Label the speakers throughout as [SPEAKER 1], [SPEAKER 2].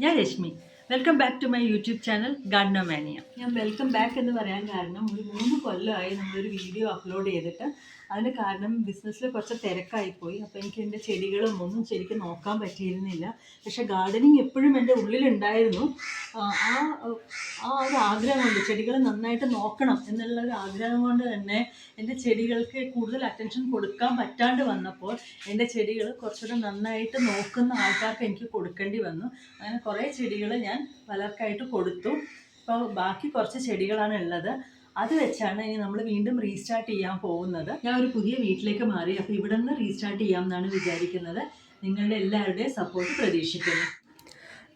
[SPEAKER 1] ഞാൻ Rashmi. Welcome back to my YouTube channel Gardenomania ഞാൻ welcome back എന്ന് പറയാൻ കാരണം ഒരു മൂന്ന് കൊല്ലമായി നമ്മളൊരു വീഡിയോ അപ്ലോഡ് ചെയ്തിട്ട് അതിന് കാരണം ബിസിനസ്സിൽ കുറച്ച് തിരക്കായിപ്പോയി. അപ്പോൾ എനിക്ക് എന്റെ ചെടികളും ഒന്നും ശരിക്കും നോക്കാൻ പറ്റിയിരുന്നില്ല. പക്ഷേ ഗാർഡനിങ് എപ്പോഴും എന്റെ ഉള്ളിലുണ്ടായിരുന്നു. ആ ആ- ഒരു ആഗ്രഹം കൊണ്ട് ചെടികൾ നന്നായിട്ട് നോക്കണം എന്നുള്ള ഒരു ആഗ്രഹം കൊണ്ട് തന്നെ എന്റെ ചെടികൾക്ക് കൂടുതൽ അറ്റൻഷൻ കൊടുക്കാൻ പറ്റാണ്ട് വന്നപ്പോൾ എന്റെ ചെടികൾ കുറച്ചുകൂടെ നന്നായിട്ട് നോക്കുന്ന ആൾക്കാർക്ക് എനിക്ക് കൊടുക്കേണ്ടി വന്നു. അങ്ങനെ കുറേ ചെടികൾ ഞാൻ പലർക്കായിട്ട് കൊടുത്തു. അപ്പോൾ ബാക്കി കുറച്ച് ചെടികളാണ് ഉള്ളത്. അത് വെച്ചാണ് ഇനി നമ്മൾ വീണ്ടും റീസ്റ്റാർട്ട് ചെയ്യാൻ പോകുന്നത്. ഞാൻ ഒരു പുതിയ വീട്ടിലേക്ക് മാറി അപ്പോൾ ഇവിടെ നിന്ന് റീസ്റ്റാർട്ട് ചെയ്യാം എന്നാണ് വിചാരിക്കുന്നത്. നിങ്ങളുടെ എല്ലാവരുടെയും സപ്പോർട്ട് പ്രതീക്ഷിക്കുന്നു.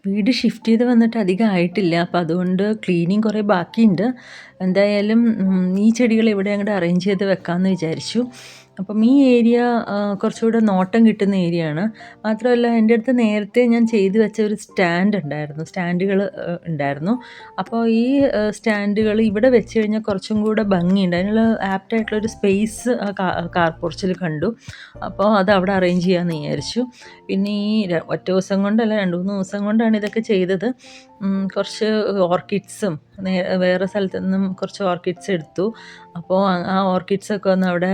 [SPEAKER 2] വീട് ഷിഫ്റ്റ് ചെയ്ത് വന്നിട്ട് അധികം ആയിട്ടില്ല. അപ്പോൾ അതുകൊണ്ട് ക്ലീനിങ് കുറേ ബാക്കിയുണ്ട്. എന്തായാലും ഈ ചെടികൾ ഇവിടെ അങ്ങോട്ട് അറേഞ്ച് ചെയ്ത് വെക്കാമെന്ന് വിചാരിച്ചു. അപ്പം ഈ ഏരിയ കുറച്ചുകൂടെ നോട്ടം കിട്ടുന്ന ഏരിയ ആണ് മാത്രമല്ല എന്റെ അടുത്ത് നേരത്തെ ഞാൻ ചെയ്തു വെച്ച ഒരു സ്റ്റാൻഡ് ഉണ്ടായിരുന്നു. സ്റ്റാൻഡുകൾ ഉണ്ടായിരുന്നു. അപ്പോൾ ഈ സ്റ്റാൻഡുകൾ ഇവിടെ വെച്ച് കഴിഞ്ഞാൽ കുറച്ചും കൂടെ ഭംഗിയുണ്ട്. അതിനുള്ള ആപ്റ്റായിട്ടുള്ളൊരു സ്പേസ് കാർ പോർച്ചിൽ കണ്ടു. അപ്പോൾ അത് അവിടെ അറേഞ്ച് ചെയ്യാമെന്ന് വിചാരിച്ചു. പിന്നെ ഈ ഒറ്റ ദിവസം കൊണ്ടല്ല രണ്ട് മൂന്ന് ദിവസം കൊണ്ടാണ് ഇതൊക്കെ ചെയ്തത്. കുറച്ച് ഓർക്കിഡ്സും വേറെ സ്ഥലത്തു നിന്നും കുറച്ച് ഓർക്കിഡ്സ് എടുത്തു. അപ്പോൾ ആ ഓർക്കിഡ്സൊക്കെ ഒന്ന് അവിടെ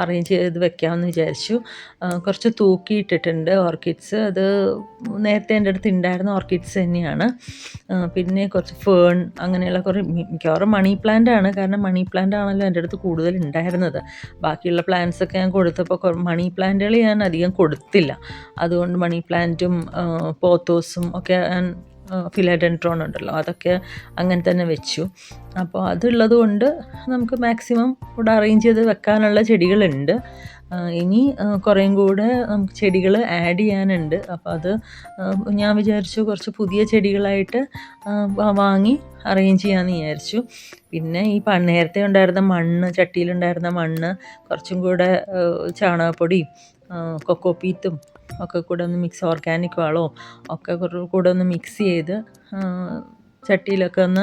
[SPEAKER 2] അറേഞ്ച് ചെയ്ത് വെക്കാമെന്ന് വിചാരിച്ചു. കുറച്ച് തൂക്കിയിട്ടിട്ടുണ്ട് ഓർക്കിഡ്സ് അത് നേരത്തെ എന്റെ അടുത്ത് ഉണ്ടായിരുന്ന ഓർക്കിഡ്സ് തന്നെയാണ്. പിന്നെ കുറച്ച് ഫേൺ അങ്ങനെയുള്ള കുറേ മിക്കവാറും മണി പ്ലാന്റ് ആണ്. കാരണം മണി പ്ലാന്റ് ആണല്ലോ എന്റെ അടുത്ത് കൂടുതൽ ഉണ്ടായിരുന്നത് ബാക്കിയുള്ള പ്ലാന്റ്സ് ഒക്കെ ഞാൻ കൊടുത്തപ്പോൾ മണി പ്ലാന്റുകൾ ഞാൻ അധികം കൊടുത്തില്ല. അതുകൊണ്ട് മണി പ്ലാന്റും പോത്തോസും ഒക്കെ ഞാൻ ഫിലഡൻട്രോൺ ഉണ്ടല്ലോ അതൊക്കെ അങ്ങനെ തന്നെ വെച്ചു. അപ്പോൾ അതുള്ളത് കൊണ്ട് നമുക്ക് മാക്സിമം ഇവിടെ അറേഞ്ച് ചെയ്ത് വെക്കാനുള്ള ചെടികളുണ്ട്. ഇനി കുറേയും കൂടെ നമുക്ക് ചെടികൾ ആഡ് ചെയ്യാനുണ്ട്. അപ്പോൾ അത് ഞാൻ വിചാരിച്ചു കുറച്ച് പുതിയ ചെടികളായിട്ട് വാങ്ങി അറേഞ്ച് ചെയ്യാമെന്ന് വിചാരിച്ചു. പിന്നെ ഈ നേരത്തെ ഉണ്ടായിരുന്ന മണ്ണ് ചട്ടിയിലുണ്ടായിരുന്ന മണ്ണ് കുറച്ചും കൂടെ ചാണകപ്പൊടിയും കൊക്കോപ്പീത്തും ഒക്കെ കൂടെ ഒന്ന് മിക്സ് ഓർഗാനിക് വളവും ഒക്കെ കൂടെ ഒന്ന് മിക്സ് ചെയ്ത് ചട്ടിയിലൊക്കെ ഒന്ന്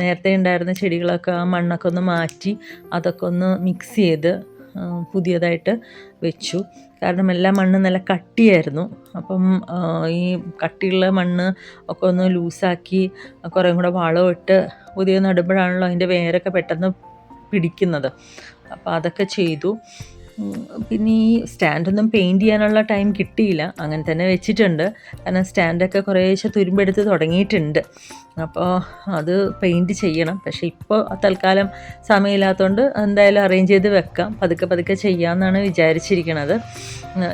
[SPEAKER 2] നേരത്തെ ഉണ്ടായിരുന്ന ചെടികളൊക്കെ ആ മണ്ണൊക്കെ ഒന്ന് മാറ്റി അതൊക്കെ ഒന്ന് മിക്സ് ചെയ്ത് പുതിയതായിട്ട് വെച്ചു. കാരണം എല്ലാ മണ്ണ് നല്ല കട്ടിയായിരുന്നു. അപ്പം ഈ കട്ടിയുള്ള മണ്ണ് ഒക്കെ ഒന്ന് ലൂസാക്കി കുറേ കൂടെ ഇട്ട് പുതിയ നടുമ്പോഴാണല്ലോ അതിന്റെ വേരൊക്കെ പെട്ടെന്ന് പിടിക്കുന്നത്. അപ്പോൾ അതൊക്കെ ചെയ്തു. പിന്നെ ഈ സ്റ്റാൻഡൊന്നും പെയിന്റ് ചെയ്യാനുള്ള ടൈം കിട്ടിയില്ല. അങ്ങനെ തന്നെ വെച്ചിട്ടുണ്ട്. കാരണം സ്റ്റാൻഡൊക്കെ കുറേശ്ശെ തുരുമ്പെടുത്ത് തുടങ്ങിയിട്ടുണ്ട്. അപ്പോൾ അത് പെയിന്റ് ചെയ്യണം. പക്ഷേ ഇപ്പോൾ തൽക്കാലം സമയമില്ലാത്തതുകൊണ്ട് എന്തായാലും അറേഞ്ച് ചെയ്ത് വെക്കാം. പതുക്കെ പതുക്കെ ചെയ്യാമെന്നാണ് വിചാരിച്ചിരിക്കുന്നത്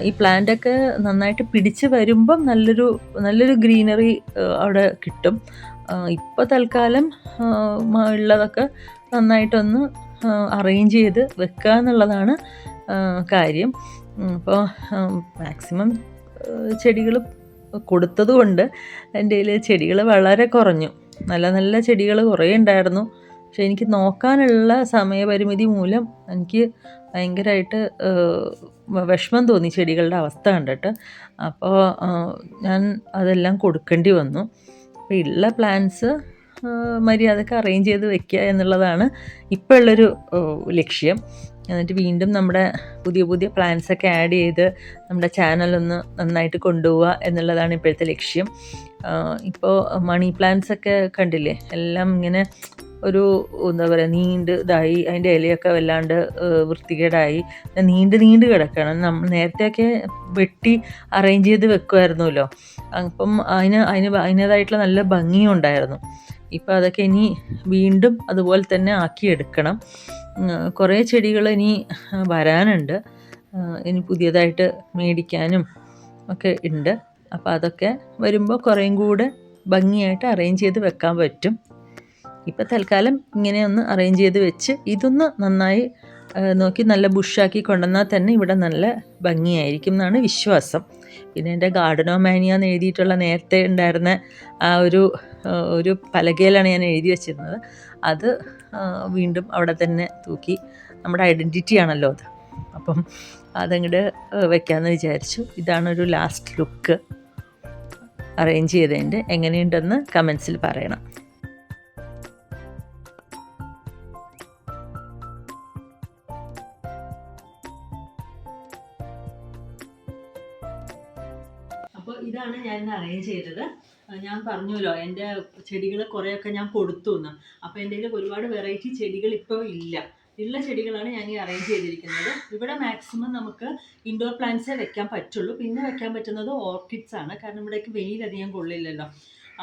[SPEAKER 2] ഈ പ്ലാന്റൊക്കെ നന്നായിട്ട് പിടിച്ച് വരുമ്പം നല്ലൊരു നല്ലൊരു ഗ്രീനറി അവിടെ കിട്ടും. ഇപ്പോൾ തൽക്കാലം ഉള്ളതൊക്കെ നന്നായിട്ടൊന്ന് അറേഞ്ച് ചെയ്ത് വെക്കുക എന്നുള്ളതാണ് കാര്യം. അപ്പോൾ മാക്സിമം ചെടികൾ കൊടുത്തതുകൊണ്ട് എന്റെ കയ്യിൽ ചെടികൾ വളരെ കുറഞ്ഞു. നല്ല നല്ല ചെടികൾ കുറേ ഉണ്ടായിരുന്നു. പക്ഷെ എനിക്ക് നോക്കാനുള്ള സമയപരിമിതി മൂലം എനിക്ക് ഭയങ്കരമായിട്ട് വിഷമം തോന്നി ചെടികളുടെ അവസ്ഥ കണ്ടിട്ട്. അപ്പോൾ ഞാൻ അതെല്ലാം കൊടുക്കേണ്ടി വന്നു. അപ്പോൾ ഉള്ള പ്ലാന്റ്സ് മര്യാദയ്ക്ക് അറേഞ്ച് ചെയ്ത് വെക്കുക എന്നുള്ളതാണ് ഇപ്പോൾ ഉള്ളൊരു ലക്ഷ്യം. എന്നിട്ട് വീണ്ടും നമ്മുടെ പുതിയ പുതിയ പ്ലാൻസൊക്കെ ആഡ് ചെയ്ത് നമ്മുടെ ചാനലൊന്ന് നന്നായിട്ട് കൊണ്ടുപോവുക എന്നുള്ളതാണ് ഇപ്പോഴത്തെ ലക്ഷ്യം. ഇപ്പോൾ മണി പ്ലാൻസൊക്കെ കണ്ടില്ലേ? എല്ലാം ഇങ്ങനെ ഒരു എന്താ പറയുക നീണ്ട് ഇതായി അതിന്റെ ഇലയൊക്കെ വല്ലാണ്ട് വൃത്തികേടായി. നീണ്ട് നീണ്ട് കിടക്കണം. നമ്മൾ നേരത്തെയൊക്കെ വെട്ടി അറേഞ്ച് ചെയ്ത് വെക്കുമായിരുന്നല്ലോ അപ്പം അതിന് അതിന് അതിന്റേതായിട്ടുള്ള നല്ല ഭംഗിയും ഉണ്ടായിരുന്നു. ഇപ്പം അതൊക്കെ ഇനി വീണ്ടും അതുപോലെ തന്നെ ആക്കിയെടുക്കണം. കുറേ ചെടികൾ ഇനി വരാനുണ്ട്. ഇനി പുതിയതായിട്ട് മേടിക്കാനും ഒക്കെ ഉണ്ട്. അപ്പോൾ അതൊക്കെ വരുമ്പോൾ കുറേയും കൂടെ ഭംഗിയായിട്ട് അറേഞ്ച് ചെയ്ത് വെക്കാൻ പറ്റും. ഇപ്പം തൽക്കാലം ഇങ്ങനെ ഒന്ന് അറേഞ്ച് ചെയ്ത് വെച്ച് ഇതൊന്ന് നന്നായി നോക്കി നല്ല ബുഷാക്കി കൊണ്ടുവന്നാൽ തന്നെ ഇവിടെ നല്ല ഭംഗിയായിരിക്കും എന്നാണ് വിശ്വാസം. പിന്നെ എന്റെ ഗാർഡനോ മാനിയാന്ന് എഴുതിയിട്ടുള്ള നേരത്തെ ഉണ്ടായിരുന്ന ആ ഒരു ഒരു പലകയിലാണ് ഞാൻ എഴുതി വെച്ചിരുന്നത്. അത് വീണ്ടും അവിടെ തന്നെ തൂക്കി നമ്മുടെ ഐഡന്റിറ്റി ആണല്ലോ അത്. അപ്പം അതങ്ങോട്ട് വെക്കാമെന്ന് വിചാരിച്ചു. ഇതാണ് ഒരു ലാസ്റ്റ് ലുക്ക് അറേഞ്ച് ചെയ്തതിന്റെ എങ്ങനെയുണ്ടെന്ന് കമൻസിൽ പറയണം.
[SPEAKER 1] അപ്പോൾ ഇതാണ് ഞാൻ ഇന്ന് അറേഞ്ച് ചെയ്തത് ഞാൻ പറഞ്ഞല്ലോ എന്റെ ചെടികൾ കുറേയൊക്കെ ഞാൻ കൊടുത്തു എന്ന് അപ്പോൾ എന്റെ കയ്യിൽ ഒരുപാട് വെറൈറ്റി ചെടികൾ ഇപ്പോൾ ഇല്ല. ഉള്ള ചെടികളാണ് ഞാൻ ഈ അറേഞ്ച് ചെയ്തിരിക്കുന്നത്. ഇവിടെ മാക്സിമം നമുക്ക് ഇൻഡോർ പ്ലാന്റ്സേ വെക്കാൻ പറ്റുള്ളൂ. പിന്നെ വെക്കാൻ പറ്റുന്നത് ഓർക്കിഡ്സ് ആണ്. കാരണം ഇവിടേക്ക് വെയിലധികം കൊള്ളില്ലല്ലോ.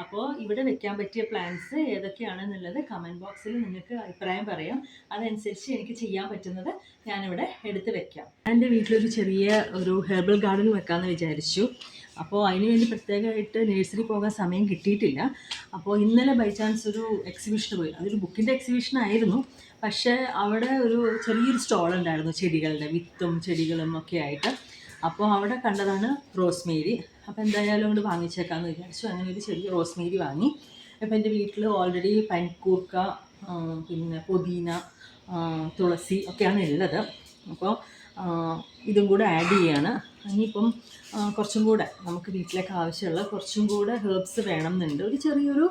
[SPEAKER 1] അപ്പോൾ ഇവിടെ വെക്കാൻ പറ്റിയ പ്ലാൻസ് ഏതൊക്കെയാണെന്നുള്ളത് കമന്റ് ബോക്സിൽ നിങ്ങൾക്ക് അഭിപ്രായം പറയാം. അതനുസരിച്ച് എനിക്ക് ചെയ്യാൻ പറ്റുന്നത് ഞാനിവിടെ എടുത്ത് വെക്കാം. എന്റെ വീട്ടിലൊരു ചെറിയ ഒരു ഹെർബൽ ഗാർഡൻ വെക്കാമെന്ന് വിചാരിച്ചു. അപ്പോൾ അതിന് വേണ്ടി പ്രത്യേകമായിട്ട് നഴ്സറി പോകാൻ സമയം കിട്ടിയിട്ടില്ല. അപ്പോൾ ഇന്നലെ ബൈ ചാൻസ് ഒരു എക്സിബിഷന് പോയി. അതൊരു ബുക്കിന്റെ എക്സിബിഷൻ ആയിരുന്നു. പക്ഷേ അവിടെ ഒരു ചെറിയൊരു സ്റ്റോൾ ഉണ്ടായിരുന്നു ചെടികളുടെ വിത്തും ചെടികളും ഒക്കെ ആയിട്ട്. അപ്പോൾ അവിടെ കണ്ടതാണ് റോസ്മേരി. അപ്പോൾ എന്തായാലും അങ്ങോട്ട് വാങ്ങിച്ചേക്കാമെന്ന് വിചാരിച്ചു. അങ്ങനെ ഒരു ചെറിയ റോസ്മേരി വാങ്ങി. അപ്പോൾ എന്റെ വീട്ടിൽ ഓൾറെഡി പനിക്കൂർക്ക പിന്നെ പുതിന തുളസി ഒക്കെയാണ് ഉള്ളത്. അപ്പോൾ ഇതും കൂടെ ആഡ് ചെയ്യാണ്. ഇനിയിപ്പം കുറച്ചും കൂടെ നമുക്ക് വീട്ടിലേക്ക് ആവശ്യമുള്ള കുറച്ചും കൂടെ ഹെർബ്സ് വേണം എന്നുണ്ട് ഒരു ചെറിയൊരു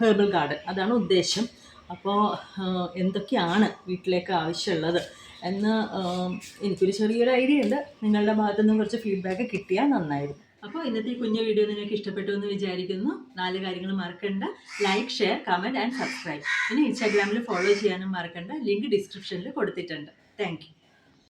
[SPEAKER 1] ഹെർബൽ ഗാർഡൻ അതാണ് ഉദ്ദേശം. അപ്പോൾ എന്തൊക്കെയാണ് വീട്ടിലേക്ക് ആവശ്യമുള്ളത്? എന്ന് എനിക്കൊരു ചെറിയൊരു ഐഡിയ ഉണ്ട്. നിങ്ങളുടെ ഭാഗത്തുനിന്ന് കുറച്ച് ഫീഡ്ബാക്ക് കിട്ടിയാൽ നന്നായിരുന്നു. അപ്പോൾ ഇന്നത്തെ ഈ കുഞ്ഞു വീഡിയോ നിങ്ങൾക്ക് ഇഷ്ടപ്പെട്ടു എന്ന് വിചാരിക്കുന്നു. നാല് കാര്യങ്ങൾ മറക്കണ്ട. Like share comment and subscribe പിന്നെ ഇൻസ്റ്റാഗ്രാമിൽ ഫോളോ ചെയ്യാനും മറക്കണ്ട. ലിങ്ക് ഡിസ്ക്രിപ്ഷനിൽ കൊടുത്തിട്ടുണ്ട്. താങ്ക്